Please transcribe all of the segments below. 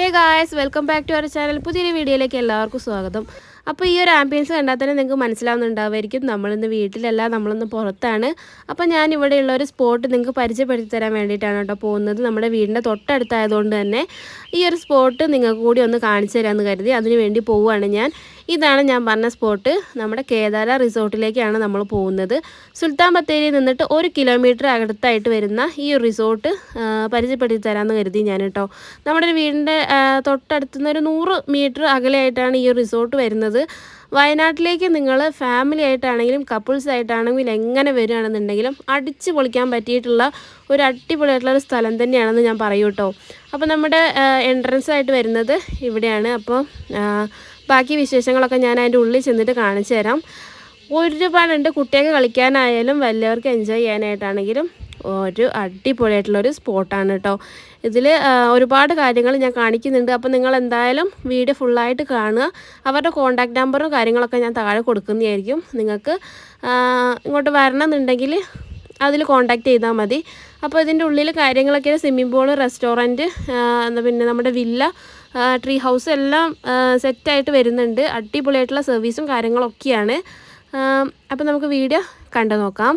Hey guys welcome back to our channel പുതിയൊരു വീഡിയോയിലേക്ക് എല്ലാവർക്കും സ്വാഗതം. അപ്പോൾ ഈ ഒരു ആംബിയൻസ് കണ്ടാൽ തന്നെ നിങ്ങൾക്ക് മനസ്സിലാവുന്നുണ്ടാവുമായിരിക്കും. നമ്മളിന്ന് വീട്ടിലല്ല നമ്മളിന്ന് പുറത്താണ്. അപ്പോൾ ഞാൻ ഇവിടെയുള്ള ഒരു സ്പോട്ട് നിങ്ങൾക്ക് പരിചയപ്പെടുത്തി തരാൻ വേണ്ടിയിട്ടാണ് കേട്ടോ പോകുന്നത്. നമ്മുടെ വീടിന്റെ തൊട്ടടുത്തായതുകൊണ്ട് തന്നെ ഈ ഒരു സ്പോട്ട് നിങ്ങൾക്ക് കൂടി ഒന്ന് കാണിച്ചു തരാമെന്ന് കരുതി അതിനു വേണ്ടി പോവുകയാണ് ഞാൻ. ഇതാണ് ഞാൻ പറഞ്ഞ സ്പോട്ട് നമ്മുടെ കേദാര റിസോർട്ടിലേക്കാണ് നമ്മൾ പോകുന്നത്. സുൽത്താൻ ബത്തേരിയിൽ നിന്നിട്ട് ഒരു കിലോമീറ്റർ അടുത്തായിട്ട് വരുന്ന ഈ റിസോർട്ട് പരിചയപ്പെടുത്തി തരാമെന്ന് കരുതി ഞാൻ കേട്ടോ. നമ്മുടെ വീടിന്റെ തൊട്ടടുത്തുനിന്ന് ഒരു നൂറ് മീറ്റർ അകലെയായിട്ടാണ് ഈ റിസോർട്ട് വരുന്നത്. വയനാട്ടിലേക്ക് നിങ്ങൾ ഫാമിലി ആയിട്ടാണെങ്കിലും കപ്പിൾസ് ആയിട്ടാണെങ്കിലും എങ്ങനെ വരികയാണെന്നുണ്ടെങ്കിലും അടിച്ച് പൊളിക്കാൻ പറ്റിയിട്ടുള്ള ഒരു അടിപൊളിയായിട്ടുള്ള ഒരു സ്ഥലം തന്നെയാണെന്ന് ഞാൻ പറയൂ കേട്ടോ അപ്പോൾ നമ്മുടെ എൻട്രൻസ് ആയിട്ട് വരുന്നത് ഇവിടെയാണ്. അപ്പോൾ ബാക്കി വിശേഷങ്ങളൊക്കെ ഞാൻ അതിന്റെ ഉള്ളിൽ ചെന്നിട്ട് കാണിച്ചു തരാം. ഒരുപാടുണ്ട്. കുട്ടികൾക്ക് കളിക്കാനായാലും വലിയവർക്ക് എൻജോയ് ചെയ്യാനായിട്ടാണെങ്കിലും ഒരു അടിപൊളിയായിട്ടുള്ളൊരു സ്പോട്ടാണ് കേട്ടോ ഇതിൽ ഒരുപാട് കാര്യങ്ങൾ ഞാൻ കാണിക്കുന്നുണ്ട്. അപ്പോൾ നിങ്ങൾ എന്തായാലും വീഡിയോ ഫുള്ളായിട്ട് കാണുക. അവരുടെ കോൺടാക്റ്റ് നമ്പറും കാര്യങ്ങളൊക്കെ ഞാൻ താഴെ കൊടുക്കുന്നതായിരിക്കും. നിങ്ങൾക്ക് ഇങ്ങോട്ട് വരണമെന്നുണ്ടെങ്കിൽ അതിൽ കോൺടാക്റ്റ് ചെയ്താൽ മതി. അപ്പോൾ ഇതിന്റെ ഉള്ളിൽ കാര്യങ്ങളൊക്കെ സ്വിമ്മിംഗ് പൂൾ റെസ്റ്റോറന്റ് പിന്നെ നമ്മുടെ വില്ല ട്രീ ഹൗസ് എല്ലാം സെറ്റായിട്ട് വരുന്നുണ്ട്. അടിപൊളിയായിട്ടുള്ള സർവീസും കാര്യങ്ങളൊക്കെയാണ്. അപ്പോൾ നമുക്ക് വീഡിയോ കണ്ടു നോക്കാം.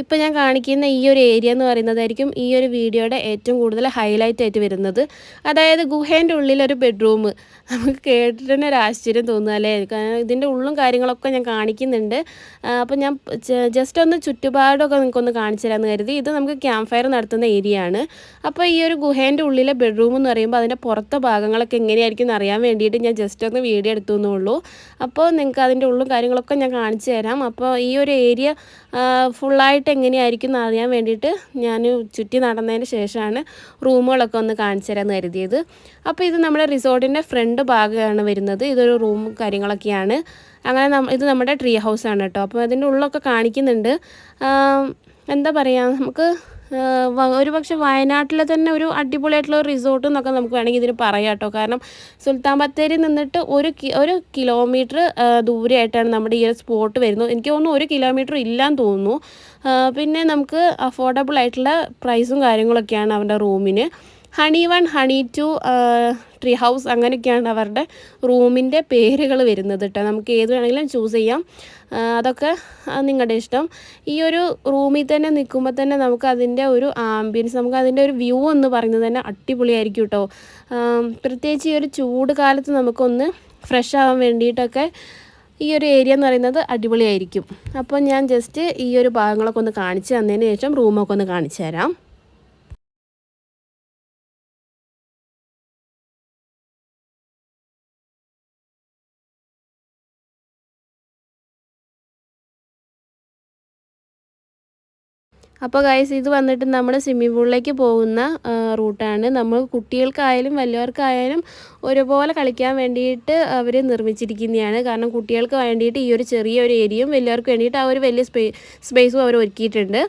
ഇപ്പോൾ ഞാൻ കാണിക്കുന്ന ഈ ഒരു ഏരിയ എന്ന് പറയുന്നതായിരിക്കും ഈ ഒരു വീഡിയോയുടെ ഏറ്റവും കൂടുതൽ ഹൈലൈറ്റ് ആയിട്ട് വരുന്നത്. അതായത് ഗുഹേന്റെ ഉള്ളിലൊരു ബെഡ്റൂം നമുക്ക് കേട്ടിട്ട് തന്നെ ഒരു ആശ്ചര്യം തോന്നുക അല്ലേ? ഇതിന്റെ ഉള്ളും കാര്യങ്ങളൊക്കെ ഞാൻ കാണിക്കുന്നുണ്ട്. അപ്പോൾ ഞാൻ ജസ്റ്റ് ഒന്ന് ചുറ്റുപാടൊക്കെ നിങ്ങൾക്കൊന്ന് കാണിച്ചു തരാമെന്ന് കരുതി. ഇത് നമുക്ക് ക്യാമ്പ് ഫയർ നടത്തുന്ന ഏരിയ ആണ്. അപ്പോൾ ഈ ഒരു ഗുഹേന്റെ ഉള്ളിലെ ബെഡ്റൂം എന്ന് പറയുമ്പോൾ അതിന്റെ പുറത്തെ ഭാഗങ്ങളൊക്കെ എങ്ങനെയായിരിക്കും എന്ന് അറിയാൻ വേണ്ടിയിട്ട് ഞാൻ ജസ്റ്റ് ഒന്ന് വീഡിയോ എടുത്തു എന്നുള്ളൂ. അപ്പോൾ നിങ്ങൾക്ക് അതിന്റെ ഉള്ളും കാര്യങ്ങളൊക്കെ ഞാൻ കാണിച്ചു തരാം. അപ്പോൾ ഈ ഒരു ഏരിയ ഫുള്ളായിട്ട് എങ്ങനെയായിരിക്കും എന്ന് അറിയാൻ വേണ്ടിയിട്ട് ഞാൻ ചുറ്റി നടന്നതിന് ശേഷമാണ് റൂമുകളൊക്കെ ഒന്ന് കാണിച്ചു തരാമെന്ന് കരുതിയത്. അപ്പോൾ ഇത് നമ്മുടെ റിസോർട്ടിന്റെ ഫ്രണ്ട് ഭാഗമാണ് വരുന്നത്. ഇതൊരു റൂം കാര്യങ്ങളൊക്കെയാണ്. അങ്ങനെ ഇത് നമ്മുടെ ട്രീ ഹൗസ് ആണ് കേട്ടോ. അപ്പോൾ അതിന്റെ ഉള്ളൊക്കെ കാണിക്കുന്നുണ്ട്. എന്താ പറയുക നമുക്ക് ഒരു പക്ഷേ വയനാട്ടിലെ തന്നെ ഒരു അടിപൊളിയായിട്ടുള്ള റിസോർട്ട് എന്നൊക്കെ നമുക്ക് വേണമെങ്കിൽ ഇതിന് പറയാം കേട്ടോ. കാരണം സുൽത്താൻ ബത്തേരി നിന്നിട്ട് ഒരു ഒരു കിലോമീറ്റർ ദൂരെയായിട്ടാണ് നമ്മുടെ ഈ ഒരു സ്പോട്ട് വരുന്നത്. എനിക്ക് തോന്നുന്നു ഒരു കിലോമീറ്റർ ഇല്ലാന്ന് തോന്നുന്നു. പിന്നെ നമുക്ക് അഫോർഡബിൾ ആയിട്ടുള്ള പ്രൈസും കാര്യങ്ങളൊക്കെയാണ് അവന്റെ റൂമിന് honey one honey two tree house അങ്ങനെയൊക്കെയാണ് അവരുടെ റൂമിന്റെ പേരുകൾ വരുന്നത് കേട്ടോ. നമുക്ക് ഏത് വേണമെങ്കിലും ചൂസ് ചെയ്യാം. അതൊക്കെ നിങ്ങളുടെ ഇഷ്ടം. ഈ ഒരു റൂമിൽ തന്നെ നിൽക്കുമ്പോൾ തന്നെ നമുക്ക് അതിന്റെ ഒരു ആംബിയൻസ് നമുക്ക് അതിന്റെ ഒരു വ്യൂ എന്ന് പറയുന്നത് തന്നെ അടിപൊളിയായിരിക്കും കേട്ടോ. പ്രത്യേകിച്ച് ഈ ഒരു ചൂട് കാലത്ത് നമുക്കൊന്ന് ഫ്രഷ് ആവാൻ വേണ്ടിയിട്ടൊക്കെ ഈ ഒരു ഏരിയ എന്ന് പറയുന്നത് അടിപൊളിയായിരിക്കും. അപ്പോൾ ഞാൻ ജസ്റ്റ് ഈ ഒരു ഭാഗങ്ങളൊക്കെ ഒന്ന് കാണിച്ച് തന്നതിന് ശേഷം റൂമൊക്കെ ഒന്ന് കാണിച്ചു തരാം. അപ്പോൾ ഗൈസ് ഇത് വന്നിട്ട് നമ്മൾ സ്വിമ്മിംഗ് പൂളിലേക്ക് പോകുന്ന റൂട്ടാണ് നമ്മൾ കുട്ടികൾക്കായാലും വലിയവർക്കായാലും ഒരുപോലെ കളിക്കാൻ വേണ്ടിയിട്ട് അവർ നിർമ്മിച്ചിരിക്കുന്നതാണ്. കാരണം കുട്ടികൾക്ക് വേണ്ടിയിട്ട് ഈ ഒരു ചെറിയ ഒരു ഏരിയയും വലിയവർക്ക് വേണ്ടിയിട്ട് ആ ഒരു വലിയ സ്പേ സ്പേസും അവർ ഒരുക്കിയിട്ടുണ്ട്.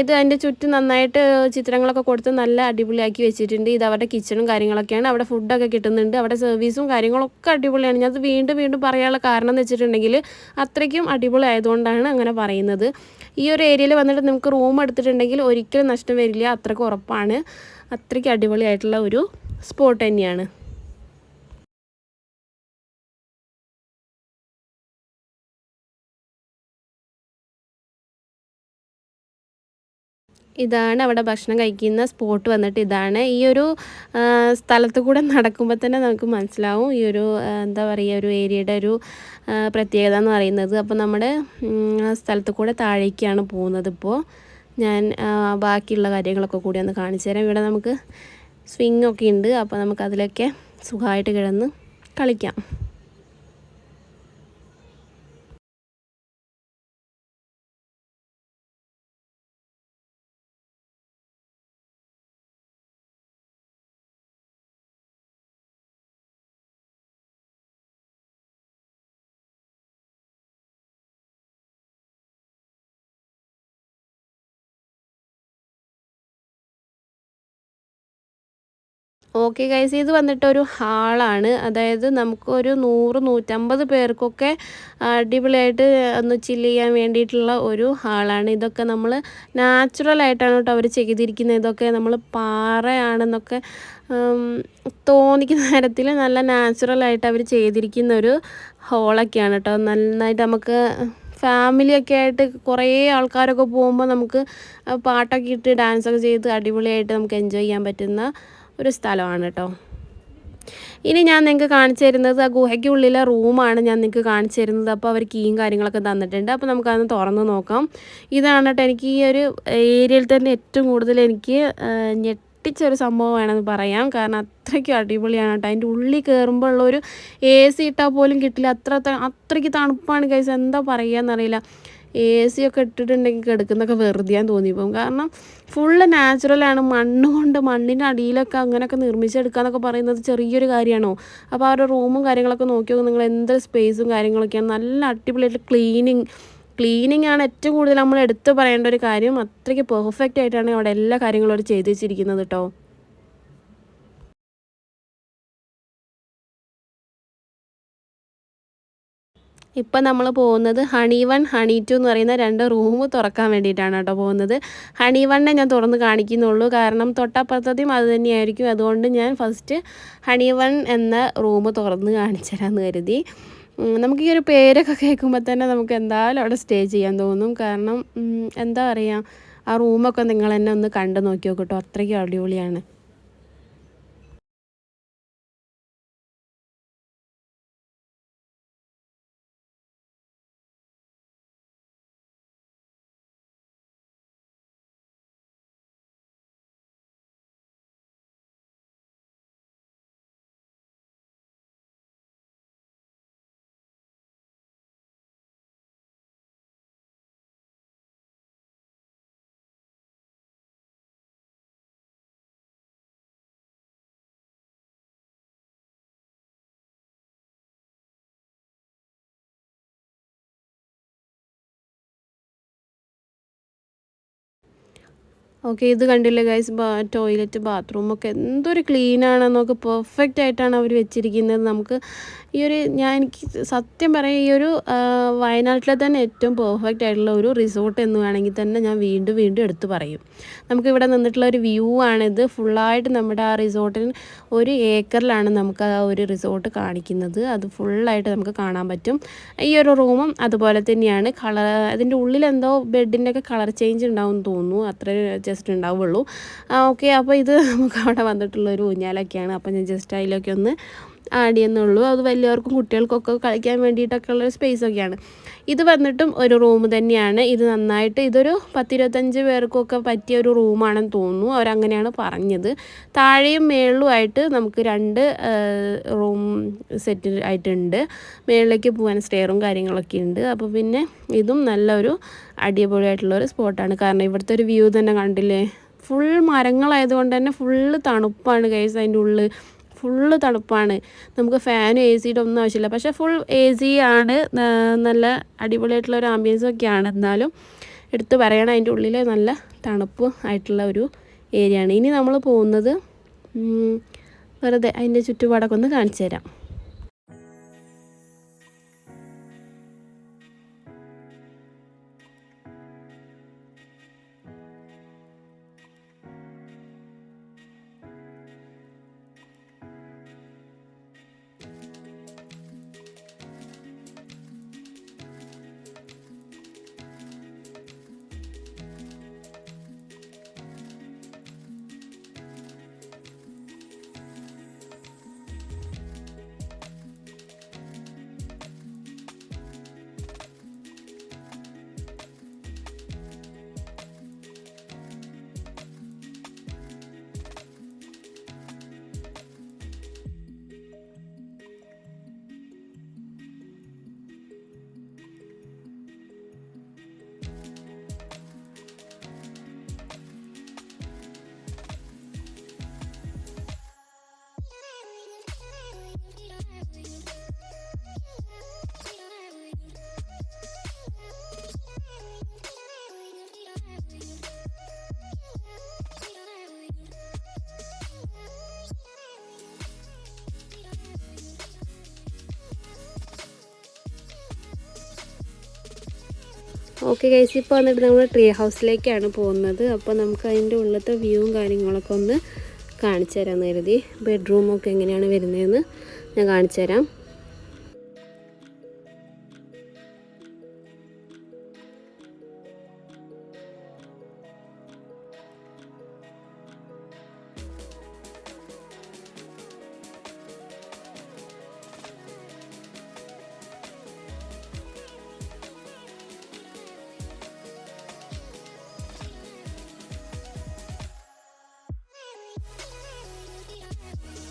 ഇത് അതിന്റെ ചുറ്റും നന്നായിട്ട് ചിത്രങ്ങളൊക്കെ കൊടുത്ത് നല്ല അടിപൊളിയാക്കി വെച്ചിട്ടുണ്ട്. ഇത് അവരുടെ കിച്ചണും കാര്യങ്ങളൊക്കെയാണ്. അവിടെ ഫുഡൊക്കെ കിട്ടുന്നുണ്ട്. അവിടെ സർവീസും കാര്യങ്ങളൊക്കെ അടിപൊളിയാണ്. ഞാനത് വീണ്ടും വീണ്ടും പറയാനുള്ള കാരണം എന്ന് വെച്ചിട്ടുണ്ടെങ്കിൽ അത്രയ്ക്കും അടിപൊളി ആയതുകൊണ്ടാണ് അങ്ങനെ പറയുന്നത്. ഈ ഒരു ഏരിയയിൽ വന്നിട്ട് നമുക്ക് റൂം എടുത്തിട്ടുണ്ടെങ്കിൽ ഒരിക്കലും നഷ്ടം വരില്ല. അത്രയ്ക്ക് ഉറപ്പാണ്. അത്രയ്ക്ക് അടിപൊളിയായിട്ടുള്ള ഒരു സ്പോട്ട് തന്നെയാണ്. ഇതാണ് അവിടെ ഭക്ഷണം കഴിക്കുന്ന സ്പോട്ട് വന്നിട്ട് ഇതാണ്. ഈ ഒരു സ്ഥലത്ത് കൂടെ നടക്കുമ്പോൾ തന്നെ നമുക്ക് മനസ്സിലാവും ഈ ഒരു എന്താ പറയുക ഒരു ഏരിയയുടെ ഒരു പ്രത്യേകത എന്ന് പറയുന്നത്. അപ്പോൾ നമ്മുടെ സ്ഥലത്ത് കൂടെ താഴേക്കാണ് പോകുന്നത് ഇപ്പോൾ ഞാൻ ബാക്കിയുള്ള കാര്യങ്ങളൊക്കെ കൂടി ഒന്ന് കാണിച്ചു തരാം. ഇവിടെ നമുക്ക് സ്വിങ് ഒക്കെ ഉണ്ട്. അപ്പോൾ നമുക്കതിലൊക്കെ സുഖമായിട്ട് കിടന്ന് കളിക്കാം. ഓക്കെ ഗൈസ് ഇത് വന്നിട്ട് ഒരു ഹാളാണ്. അതായത് നമുക്കൊരു നൂറ് നൂറ്റമ്പത് പേർക്കൊക്കെ അടിപൊളിയായിട്ട് ഒന്ന് ചില്ല് ചെയ്യാൻ വേണ്ടിയിട്ടുള്ള ഒരു ഹാളാണ്. ഇതൊക്കെ നമ്മൾ നാച്ചുറലായിട്ടാണ് കേട്ടോ അവർ ചെയ്തിരിക്കുന്നത്. ഇതൊക്കെ നമ്മൾ പാറയാണെന്നൊക്കെ തോന്നിക്കുന്ന തരത്തിൽ നല്ല നാച്ചുറലായിട്ട് അവർ ചെയ്തിരിക്കുന്ന ഒരു ഹോളൊക്കെയാണ് കേട്ടോ. നന്നായിട്ട് നമുക്ക് ഫാമിലിയൊക്കെ ആയിട്ട് കുറേ ആൾക്കാരൊക്കെ പോകുമ്പോൾ നമുക്ക് പാട്ടൊക്കെ ഇട്ട് ഡാൻസൊക്കെ ചെയ്ത് അടിപൊളിയായിട്ട് നമുക്ക് എൻജോയ് ചെയ്യാൻ പറ്റുന്ന ഒരു സ്ഥലമാണ് കേട്ടോ ഇനി ഞാൻ നിങ്ങൾക്ക് കാണിച്ചു തരുന്നത് ആ ഗുഹയ്ക്കുള്ളിലെ റൂമാണ് ഞാൻ നിങ്ങൾക്ക് കാണിച്ചു തരുന്നത്. അപ്പോൾ അവർ കീയും കാര്യങ്ങളൊക്കെ തന്നിട്ടുണ്ട്. അപ്പോൾ നമുക്കതൊന്ന് തുറന്ന് നോക്കാം. ഇതാണ് കേട്ടോ എനിക്ക് ഈ ഒരു ഏരിയയിൽ തന്നെ ഏറ്റവും കൂടുതൽ എനിക്ക് ഞെട്ടിച്ചൊരു സംഭവം വേണമെന്ന് പറയാം. കാരണം അത്രയ്ക്കും അടിപൊളിയാണ് കേട്ടോ അതിന്റെ ഉള്ളിൽ കയറുമ്പോൾ ഉള്ളൊരു എ സി ഇട്ടാൽ പോലും കിട്ടില്ല. അത്ര അത്രയ്ക്ക് തണുപ്പാണ് കൈസ് എന്താ പറയുക എന്നറിയില്ല എ സി ഒക്കെ ഇട്ടിട്ടുണ്ടെങ്കിൽ കിടക്കുന്നൊക്കെ വെറുതെയാൻ തോന്നിപ്പോകും കാരണം ഫുള്ള് നാച്ചുറലാണ് മണ്ണ് കൊണ്ട് മണ്ണിന്റെ അടിയിലൊക്കെ അങ്ങനെയൊക്കെ നിർമ്മിച്ചെടുക്കുക എന്നൊക്കെ പറയുന്നത് ചെറിയൊരു കാര്യമാണോ? അപ്പോൾ അവരുടെ റൂമും കാര്യങ്ങളൊക്കെ നോക്കി നിങ്ങൾ എന്ത് സ്പേസും കാര്യങ്ങളൊക്കെയാണ്. നല്ല അടിപൊളിയായിട്ട് ക്ലീനിങ് ക്ലീനിങ് ആണ് ഏറ്റവും കൂടുതൽ നമ്മൾ എടുത്തു പറയേണ്ട ഒരു കാര്യം. അത്രയ്ക്ക് പെർഫെക്റ്റ് ആയിട്ടാണ് അവിടെ എല്ലാ കാര്യങ്ങളും അവർ ചെയ്തു വെച്ചിരിക്കുന്നത് കേട്ടോ ഇപ്പം നമ്മൾ പോകുന്നത് ഹണി വൺ ഹണി ടു എന്ന് പറയുന്ന രണ്ട് റൂം തുറക്കാൻ വേണ്ടിയിട്ടാണ് കേട്ടോ പോകുന്നത്. ഹണി വണ്ണെ ഞാൻ തുറന്ന് കാണിക്കുന്നുള്ളൂ. കാരണം തൊട്ടപ്പുറത്തത്തെയും അത് തന്നെയായിരിക്കും. അതുകൊണ്ട് ഞാൻ ഫസ്റ്റ് ഹണി വൺ എന്ന റൂം തുറന്ന് കാണിച്ചു തരാമെന്ന് കരുതി നമുക്ക് ഈ ഒരു പേരൊക്കെ കേൾക്കുമ്പോൾ തന്നെ നമുക്ക് എന്തായാലും അവിടെ സ്റ്റേ ചെയ്യാൻ തോന്നും. കാരണം എന്താ പറയുക ആ റൂമൊക്കെ നിങ്ങൾ തന്നെ ഒന്ന് കണ്ടു നോക്കി നോക്കട്ടോ അത്രയ്ക്ക് അടിപൊളിയാണ്. ഓക്കെ ഇത് കണ്ടില്ലേ ഗൈസ് ടോയ്ലറ്റ് ബാത്റൂമൊക്കെ എന്തൊരു ക്ലീനാണെന്നൊക്കെ പെർഫെക്റ്റ് ആയിട്ടാണ് അവർ വെച്ചിരിക്കുന്നത്. നമുക്ക് ഈ ഒരു ഞാൻ എനിക്ക് സത്യം പറയാം ഈ ഒരു വയനാട്ടിലെ തന്നെ ഏറ്റവും പെർഫെക്റ്റ് ആയിട്ടുള്ള ഒരു റിസോർട്ട് എന്ന് വേണമെങ്കിൽ തന്നെ ഞാൻ വീണ്ടും വീണ്ടും എടുത്തു പറയും. നമുക്കിവിടെ നിന്നിട്ടുള്ള ഒരു വ്യൂ ആണിത്. ഫുള്ളായിട്ട് നമ്മുടെ ആ റിസോർട്ടിന് ഒരു ഏക്കറിലാണ് നമുക്ക് ആ ഒരു റിസോർട്ട് കാണിക്കുന്നത്. അത് ഫുള്ളായിട്ട് നമുക്ക് കാണാൻ പറ്റും. ഈ ഒരു റൂമും അതുപോലെ തന്നെയാണ്. കളർ അതിന്റെ ഉള്ളിലെന്തോ ബെഡിന്റെ ഒക്കെ കളർ ചേഞ്ച് ഉണ്ടാവും തോന്നുന്നു. അത്ര ജസ്റ്റ് ഉണ്ടാവുള്ളൂ. ഓക്കെ. അപ്പോൾ ഇത് നമുക്ക് അവിടെ വന്നിട്ടുള്ളൊരു ഊഞ്ഞാലൊക്കെയാണ്. അപ്പോൾ ഞാൻ ജസ്റ്റ് അതിലൊക്കെ ഒന്ന് ആഡ് ചെയ്യുന്നുള്ളൂ. അത് വലിയവർക്കും കുട്ടികൾക്കൊക്കെ കളിക്കാൻ വേണ്ടിയിട്ടൊക്കെ ഉള്ളൊരു സ്പേസൊക്കെയാണ് ഇത് വന്നിട്ടും ഒരു റൂം തന്നെയാണ്. ഇത് നന്നായിട്ട് ഇതൊരു പത്തിരുപത്തഞ്ച് പേർക്കൊക്കെ പറ്റിയ ഒരു റൂമാണെന്ന് തോന്നുന്നു. അവരങ്ങനെയാണ് പറഞ്ഞത്. താഴെയും മേളിലുമായിട്ട് നമുക്ക് രണ്ട് റൂം സെറ്റ് ആയിട്ടുണ്ട്. മേളിലേക്ക് പോകാൻ സ്റ്റെയറും കാര്യങ്ങളൊക്കെ ഉണ്ട്. അപ്പോൾ പിന്നെ ഇതും നല്ലൊരു അടിപൊളിയായിട്ടുള്ളൊരു സ്പോട്ടാണ് കാരണം ഇവിടുത്തെ ഒരു വ്യൂ തന്നെ കണ്ടില്ലേ? ഫുൾ മരങ്ങളായതുകൊണ്ട് തന്നെ ഫുള്ള് തണുപ്പാണ് കൈസ് അതിന്റെ ഉള്ളിൽ ഫുള്ള് തണുപ്പാണ്. നമുക്ക് ഫാനും എ സിയുടെ ഒന്നും ആവശ്യമില്ല. പക്ഷേ ഫുൾ എ സി ആണ് നല്ല അടിപൊളിയായിട്ടുള്ള ഒരു ആംബിയൻസും ഒക്കെയാണ്. എന്നാലും എടുത്തു പറയണം അതിന്റെ ഉള്ളിൽ നല്ല തണുപ്പ് ആയിട്ടുള്ള ഒരു ഏരിയ ആണ്. ഇനി നമ്മൾ പോകുന്നത് വെറുതെ അതിന്റെ ചുറ്റുപാടൊക്കെ ഒന്ന് കാണിച്ചു തരാം. ഓക്കെ ഗൈസ് ഇപ്പോൾ വന്നിട്ട് നമ്മൾ ട്രീ ഹൗസിലേക്കാണ് പോകുന്നത്. അപ്പോൾ നമുക്ക് അതിന്റെ ഉള്ളത്തെ വ്യൂവും കാര്യങ്ങളൊക്കെ ഒന്ന് കാണിച്ചു തരാമെന്ന് കരുതി ബെഡ്റൂമൊക്കെ എങ്ങനെയാണ് വരുന്നതെന്ന് ഞാൻ കാണിച്ചു തരാം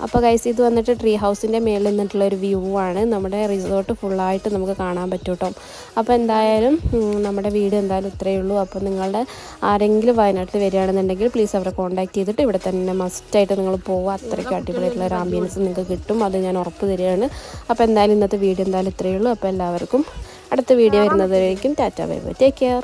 അപ്പോൾ ഗൈസ് ഇത് വന്നിട്ട് ട്രീ ഹൗസിന്റെ മേളിൽ നിന്നിട്ടുള്ള ഒരു വ്യൂ ആണ്. നമ്മുടെ റിസോർട്ട് ഫുള്ളായിട്ട് നമുക്ക് കാണാൻ പറ്റും കേട്ടോ അപ്പോൾ എന്തായാലും നമ്മുടെ വീട് എന്തായാലും ഇത്രയേ ഉള്ളൂ. അപ്പോൾ നിങ്ങളുടെ ആരെങ്കിലും വയനാട്ടിൽ വരികയാണെന്നുണ്ടെങ്കിൽ പ്ലീസ് അവരെ കോൺടാക്ട് ചെയ്തിട്ട് ഇവിടെ തന്നെ മസ്റ്റായിട്ട് നിങ്ങൾ പോവുക. അത്രയ്ക്ക് അടിപൊളിയായിട്ടുള്ള ഒരു ആംബിയൻസ് നിങ്ങൾക്ക് കിട്ടും. അത് ഞാൻ ഉറപ്പ് തരികയാണ്. അപ്പോൾ എന്തായാലും ഇന്നത്തെ വീഡിയോ എന്തായാലും ഇത്രയേ ഉള്ളൂ. അപ്പോൾ എല്ലാവർക്കും അടുത്ത വീഡിയോ വരുന്നതായിരിക്കും tata bye bye. Take care